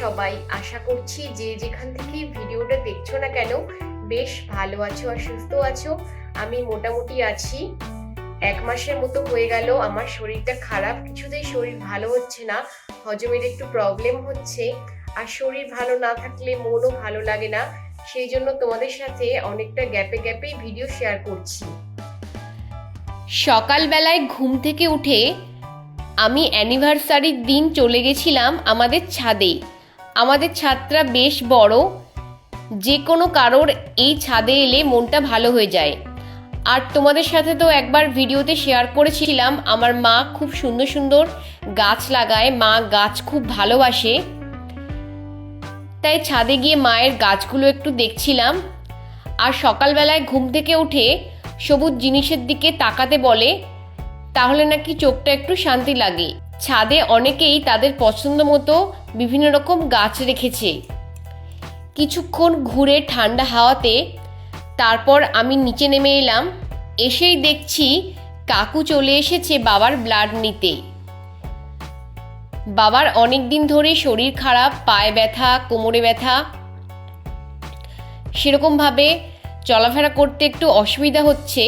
সবাই? আশা করছি যে যেখান থেকে ভিডিওটা দেখছ না কেন, বেশ ভালো আছো আর সুস্থ আছো। আমি মোটামুটি আছি। এক মাসের মতো হয়ে গেল, আমার শরীরটা খারাপ, কিছুতেই শরীর ভালো হচ্ছে না। হজমের একটু প্রবলেম হচ্ছে। আর শরীর ভালো না থাকলে মনও ভালো লাগে না। সেই জন্য তোমাদের সাথে অনেকটা গ্যাপে গ্যাপেই ভিডিও শেয়ার করছি। সকালবেলায় ঘুম থেকে উঠে আমি অ্যানিভার্সারির দিন চলে গেছিলাম আমাদের ছাদে। আমাদের ছাদটা বেশ বড়, যে কোনো কারোর এই ছাদে এলে মনটা ভালো হয়ে যায়। আর তোমাদের সাথে তো একবার ভিডিওতে শেয়ার করেছিলাম, আমার মা খুব সুন্দর সুন্দর গাছ লাগায়, মা গাছ খুব ভালোবাসে। তাই ছাদে গিয়ে মায়ের গাছগুলো একটু দেখছিলাম। আর সকালবেলায় ঘুম থেকে উঠে সবুজ জিনিসের দিকে তাকাতে বলে তাহলে নাকি চোখটা একটু শান্তি লাগে। ছাদে অনেকেই তাদের পছন্দ মতো বিভিন্ন রকম গাছ রেখেছে। কিছুক্ষণ ঘুরে ঠান্ডা হাওয়াতে তারপর আমি নিচে নেমে এলাম। এসেই দেখছি কাকু চলে এসেছে বাবার ব্লাড নিতে। বাবার অনেক দিন ধরে শরীর খারাপ, পায়ে ব্যথা, কোমরে ব্যথা। সেরকমভাবে চলাফেরা করতে একটু অসুবিধা হচ্ছে।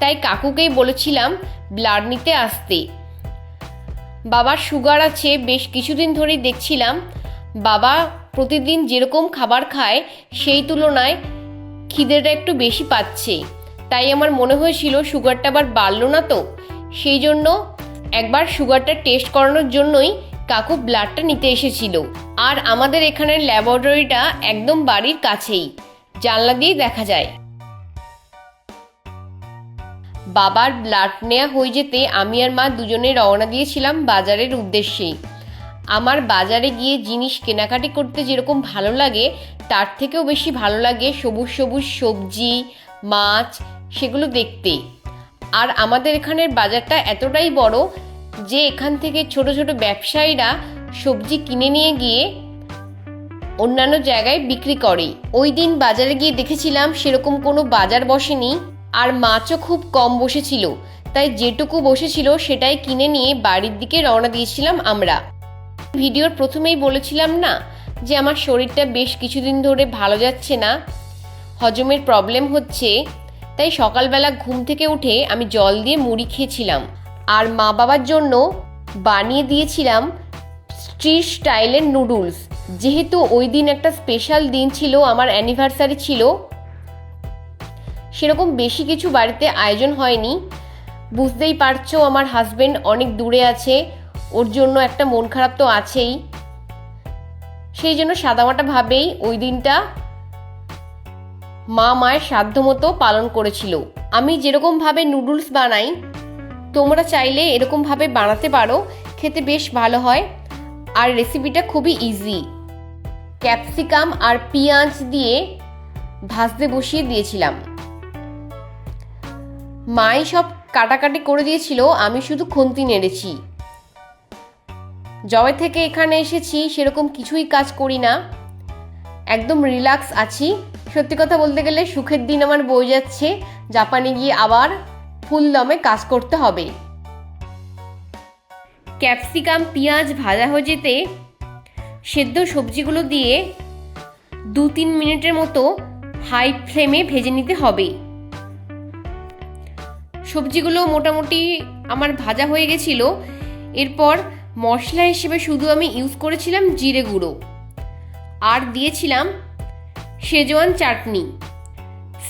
তাই কাকুকেই বলেছিলাম ব্লাড নিতে আসতে। বাবার সুগার আছে, বেশ কিছুদিন ধরেই দেখছিলাম। বাবা প্রতিদিন যেরকম খাবার খায়, সেই তুলনায় খিদেটা একটু বেশি পাচ্ছে। তাই আমার মনে হয়েছিল সুগারটা আবার বাড়লো না তো। সেই জন্য একবার সুগারটা টেস্ট করানোর জন্যই কাকু ব্লাডটা নিতে এসেছিল। আর আমাদের এখানের ল্যাবরেটরিটা একদম বাড়ির কাছেই। জানলা দিয়েই দেখা যায়। বাবার ব্লাড নেওয়া হয়ে যেতে আমি আর মা দুজনে রওনা দিয়েছিলাম বাজারের উদ্দেশ্যে আমার বাজারে গিয়ে জিনিস কেনাকাটি করতে যেরকম ভালো লাগে, তার থেকেও বেশি ভালো লাগে সবুজ সবুজ সবজি, মাছ, সেগুলো দেখতে। আর আমাদের এখানের বাজারটা এতটাই বড় যে এখান থেকে ছোট ছোট ব্যবসায়ীরা সবজি কিনে নিয়ে গিয়ে অন্যান্য জায়গায় বিক্রি করে। ওই দিন বাজারে গিয়ে দেখেছিলাম সেরকম কোনো বাজার বসেনি। আর মাছও খুব কম বসেছিল, তাই যেটুকু বসেছিল সেটাই কিনে নিয়ে বাড়ির দিকে রওনা দিয়েছিলাম আমরা। ভিডিওর প্রথমেই বলেছিলাম না যে আমার শরীরটা বেশ কিছুদিন ধরে ভালো যাচ্ছে না, হজমের প্রবলেম হচ্ছে, তাই সকালবেলা ঘুম থেকে উঠে আমি জল দিয়ে মুড়ি খেয়েছিলাম। আর মা বাবার জন্য বানিয়ে দিয়েছিলাম স্ট্রিট স্টাইলের নুডলস, যেহেতু ওই দিন একটা স্পেশাল দিন ছিল, আমার অ্যানিভার্সারি ছিল সেরকম বেশি কিছু বাড়িতে আয়োজন হয়নি। বুঝতেই পারছ, আমার হাজবেন্ড অনেক দূরে আছে, ওর জন্য একটা মন খারাপ তো আছেই। সেই জন্য সাদামাটাভাবেই ওই দিনটা মা মায়ের সাধ্য মতো পালন করেছিল। আমি যেরকমভাবে নুডলস বানাই, তোমরা চাইলে এরকমভাবে বানাতে পারো, খেতে বেশ ভালো হয়। আর রেসিপিটা খুবই ইজি ক্যাপসিকাম আর পেঁয়াজ দিয়ে ভাজতে বসিয়ে দিয়েছিলাম। মাই সব কাটাকাটি করে দিয়েছিল, আমি শুধু খুন্তি নেড়েছি। জবে থেকে এখানে এসেছি, সেরকম কিছুই কাজ করি না। একদম রিল্যাক্স আছি। সত্যি কথা বলতে গেলে সুখের দিন আমার বয়ে যাচ্ছে। জাপানে গিয়ে আবার ফুল দমে কাজ করতে হবে। ক্যাপসিকাম, পেঁয়াজ ভাজা যেতে সেদ্ধ সবজিগুলো দিয়ে দু তিন মিনিটের মতো হাই ফ্লেমে ভেজে নিতে হবে। সবজিগুলো মোটামুটি আমার ভাজা হয়ে গেছিল। এরপর মশলা হিসেবে শুধু আমি ইউজ করেছিলাম জিরে গুঁড়ো। আর দিয়েছিলাম সেজোয়ান চাটনি।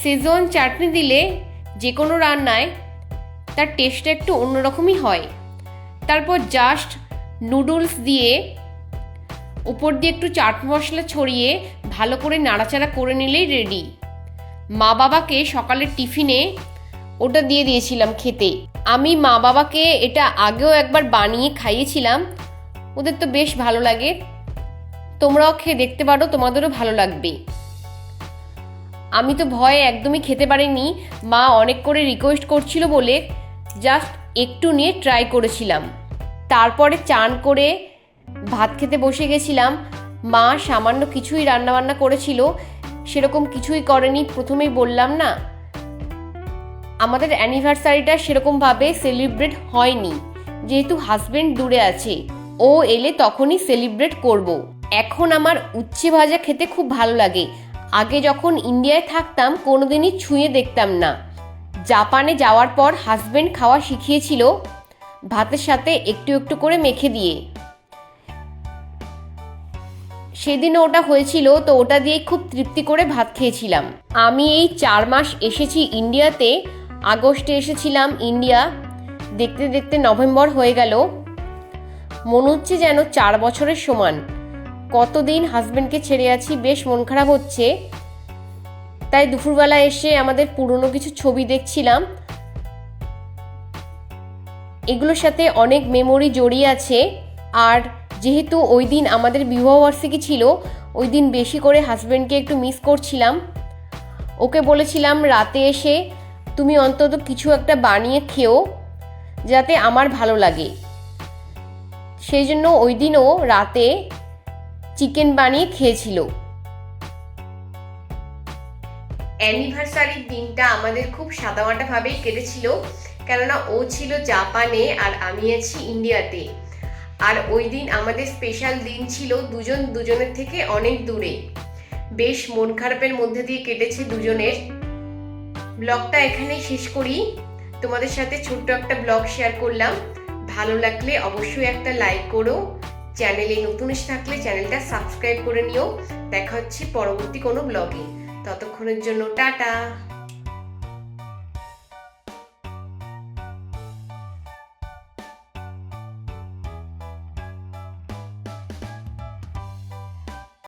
সেজোয়ান চাটনি দিলে যে কোনো রান্নায় তার টেস্টটা একটু অন্যরকমই হয়। তারপর জাস্ট নুডলস দিয়ে উপর দিয়ে একটু চাট মশলা ছড়িয়ে ভালো করে নাড়াচাড়া করে নিলেই রেডি মা বাবাকে সকালের টিফিনে ওটা দিয়ে দিয়েছিলাম খেতে। আমি মা বাবাকে এটা আগেও একবার বানিয়ে খাইয়েছিলাম। ওদের তো বেশ ভালো লাগে। তোমরাও খেয়ে দেখতে পারো, তোমাদেরও ভালো লাগবে। আমি তো ভয়ে একদমই খেতে পারিনি। মা অনেক করে রিকোয়েস্ট করছিল বলে জাস্ট একটু নিয়ে ট্রাই করেছিলাম। তারপরে চান করে ভাত খেতে বসে গেছিলাম। মা সামান্য কিছুই রান্নাবান্না করেছিল। সেরকম কিছুই করেনি, প্রথমেই বললাম না। আমাদের অ্যানিভার্সারিটা সেরকমভাবে সেলিব্রেট হয়নি। যেহেতু হাজবেন্ড দূরে আছে, ও এলে তখনই সেলিব্রেট করব। এখন আমার উচ্ছে ভাজা খেতে খুব ভালো লাগে। আগে যখন ইন্ডিয়ায় থাকতাম, কোনোদিনই ছুঁয়ে দেখতাম না। জাপানে যাওয়ার পর হাজবেন্ড খাওয়া শিখিয়েছিল ভাতের সাথে একটু একটু করে মেখে দিয়ে। সেদিনও ওটা হয়েছিল, তো ওটা দিয়ে খুব তৃপ্তি করে ভাত খেয়েছিলাম। আমি এই চার মাস এসেছি ইন্ডিয়াতে আগস্টে এসেছিলাম ইন্ডিয়া। দেখতে দেখতে নভেম্বর হয়ে গেল। মনে হচ্ছে যেন চার বছরের সমান। কতদিন হাজব্যান্ডকে ছেড়ে আছি, বেশ মন খারাপ হচ্ছে। তাই দুপুরবেলা এসে আমাদের পুরনো কিছু ছবি দেখছিলাম। এগুলোর সাথে অনেক মেমোরি জড়িয়ে আছে। আর যেহেতু ওই দিন আমাদের বিবাহবার্ষিকী ছিল, ওই দিন বেশি করে হাজব্যান্ডকে একটু মিস করছিলাম। ওকে বলেছিলাম, রাতে এসে তুমি অন্তত কিছু একটা বানিয়ে খেও, যাতে আমার ভালো লাগে। সেই জন্য ওই দিনও রাতে চিকেন বানিয়ে খেয়েছিল। অ্যানিভার্সারির দিনটা আমাদের খুব সাদামাটাভাবেই কেটেছিল, কেননা ও ছিল জাপানে আর আমি আছি ইন্ডিয়াতে। আর ওই দিন আমাদের স্পেশাল দিন ছিল দুজন দুজনের থেকে অনেক দূরে। বেশ মন খারাপের মধ্যে দিয়ে কেটেছে দুজনের। ব্লগটা এখানে শেষ করি। তোমাদের সাথে ছোট্ট একটা ব্লগ শেয়ার করলাম। ভালো লাগলে অবশ্যই একটা লাইক করো। চ্যানেলে নতুন এসে থাকলে চ্যানেলটা সাবস্ক্রাইব করে নিও। দেখা হচ্ছে পরবর্তী কোনো ব্লগে। ততক্ষণের জন্য টাটা।